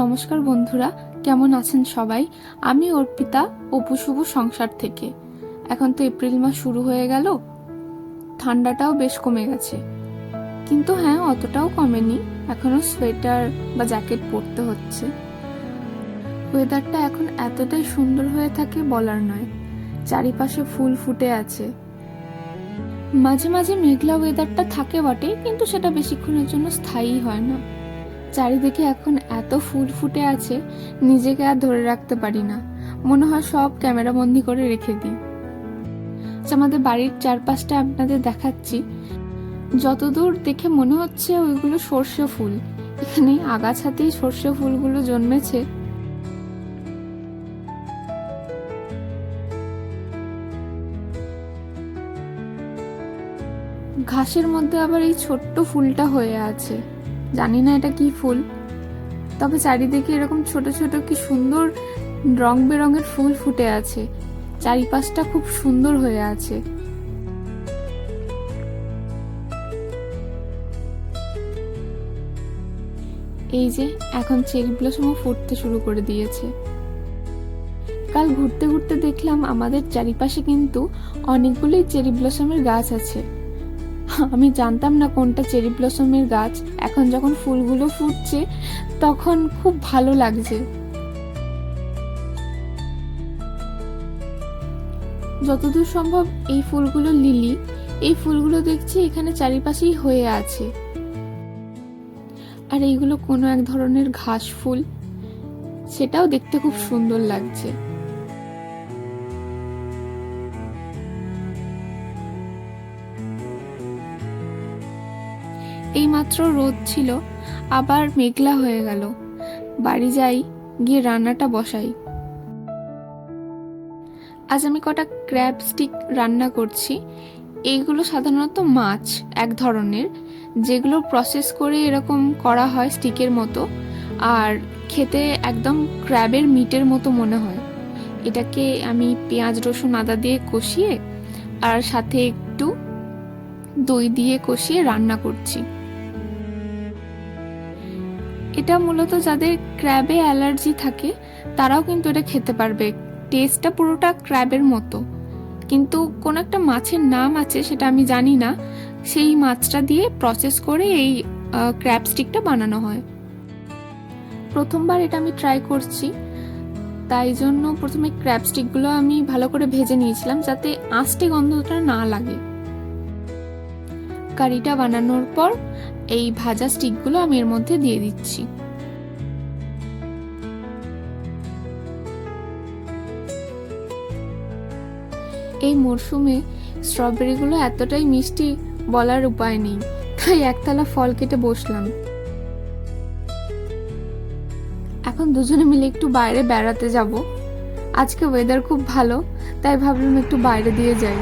নমস্কার বন্ধুরা, কেমন আছেন সবাই? আমি অর্পিতা, অপু শুভ সংসার থেকে। এখন তো এপ্রিল মাস শুরু হয়ে গেল, ঠান্ডাটাও বেশ কমে গেছে। কিন্তু হ্যাঁ অতটাও কমেনি এখনও সোয়েটার বা জ্যাকেট পরতে হচ্ছে। ওয়েদারটা এখন এতটাই সুন্দর হয়ে থাকে বলার নয়, চারিপাশে ফুল ফুটে আছে। মাঝে মাঝে মেঘলা ওয়েদারটা থাকে বটে কিন্তু সেটা বেশিক্ষণের জন্য স্থায়ী হয় না। চারিদিকে এখন এত ফুল ফুটে আছে নিজেকে আর ধরে রাখতে পারি না। মনে হয় সব ক্যামেরা বন্দি করে রেখে দিই। আচ্ছা, আমাদের বাড়ির চারপাশটা আপনাদের দেখাচ্ছি। যতদূর দেখে মনে হচ্ছে ওইগুলো সর্ষে ফুল। এখানে আগাছাতেই সর্ষে ফুলগুলো জন্মেছে। ঘাসের মধ্যে আবার এই ছোট্ট ফুলটা হয়ে আছে। জানি না এটা কি ফুল। তবে চারিদিকে এরকম ছোট ছোট কি সুন্দর রং বেরঙের ফুল ফুটে আছে। চারিপাশটা খুব সুন্দর হয়ে আছে। এই যে, এখন চেরি ব্লসমও ফুটতে শুরু করে দিয়েছে। কাল ঘুরতে ঘুরতে দেখলাম আমাদের চারিপাশে কিন্তু অনেকগুলোই চেরি ব্লসমের গাছ আছে। আমি জানতাম না কোনটা চেরি ব্লসমের গাছ। এখন যখন ফুলগুলো ফুটছে, তখন খুব ভালো লাগছে। যতদূর সম্ভব এই ফুলগুলো লিলি। এই ফুলগুলো দেখছি এখানে চারিপাশেই হয়ে আছে। আর এইগুলো কোনো এক ধরনের ঘাস ফুল। সেটাও দেখতে খুব সুন্দর লাগছে। এইমাত্র রোদ ছিল, আবার মেঘলা হয়ে গেল। বাড়ি যাই, গিয়ে রান্নাটা বসাই। আজ আমি কটা ক্র্যাব স্টিক রান্না করছি। এইগুলো সাধারণত মাছ এক ধরনের, যেগুলো প্রসেস করে এরকম করা হয় স্টিকের মতো, আর খেতে একদম ক্র্যাবের মিটের মতো মনে হয়। এটাকে আমি পেঁয়াজ, রসুন, আদা দিয়ে কষিয়ে, আর সাথে একটু দই দিয়ে কষিয়ে রান্না করছি। এটা মূলত যাদের ক্র্যাবে অ্যালার্জি থাকে, তারাও কিন্তু এটা খেতে পারবে। টেস্টটা পুরোটা ক্র্যাবের মতো। কিন্তু কোন একটা মাছের নাম আছে সেটা আমি জানি না, সেই মাছটা দিয়ে প্রসেস করে এই ক্র্যাব স্টিকটা বানানো হয়। প্রথমবার এটা আমি ট্রাই করছি। তাই জন্য প্রথমে ক্র্যাব স্টিকগুলো আমি ভালো করে ভেজে নিয়েছিলাম যাতে আঁশটে গন্ধটা না লাগে। কারিটা বানানোর পর এই ভাজা স্টিকগুলো আমি এর মধ্যে দিয়ে দিচ্ছি। এই মরশুমে স্ট্রবেরিগুলো এতটাই মিষ্টি বলার উপায় নেই, তাই একতলা ফল কেটে বসলাম। এখন দুজনে মিলে একটু বাইরে বেড়াতে যাব। আজকে ওয়েদার খুব ভালো, তাই ভাবলাম একটু বাইরে দিয়ে যাই।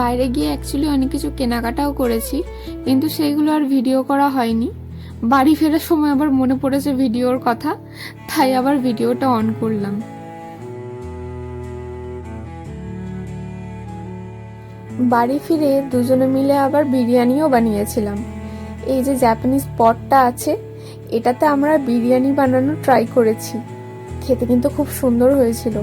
বাইরে গিয়ে অ্যাকচুয়ালি অনেক কিছু কেনাকাটাও করেছি, কিন্তু সেইগুলো আর ভিডিও করা হয়নি। বাড়ি ফেরার সময় আবার মনে পড়েছে ভিডিওর কথা, তাই আবার ভিডিওটা অন করলাম। বাড়ি ফিরে দুজনে মিলে আবার বিরিয়ানিও বানিয়েছিলাম। এই যে জাপানিজ পটটা আছে, এটাতে আমরা বিরিয়ানি বানানো ট্রাই করেছি। খেতে কিন্তু খুব সুন্দর হয়েছিল,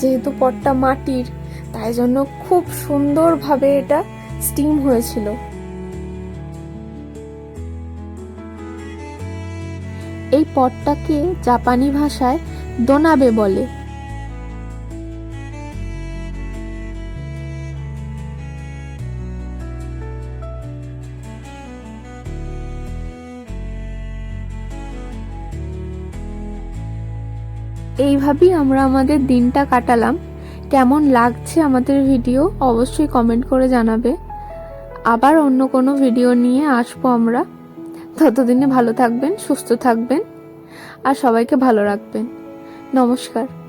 যেহেতু পটটা মাটির তাই জন্য খুব সুন্দরভাবে এটা স্টিম হয়েছিল। এই পটটাকে জাপানি ভাষায় দোনাবে বলে। এইভাবেই আমরা আমাদের দিনটা কাটালাম। কেমন লাগছে আমাদের ভিডিও অবশ্যই কমেন্ট করে জানাবে। আবার অন্য কোনো ভিডিও নিয়ে আসব আমরা। ততদিনে ভালো থাকবেন, সুস্থ থাকবেন, আর সবাইকে ভালো রাখবেন। নমস্কার।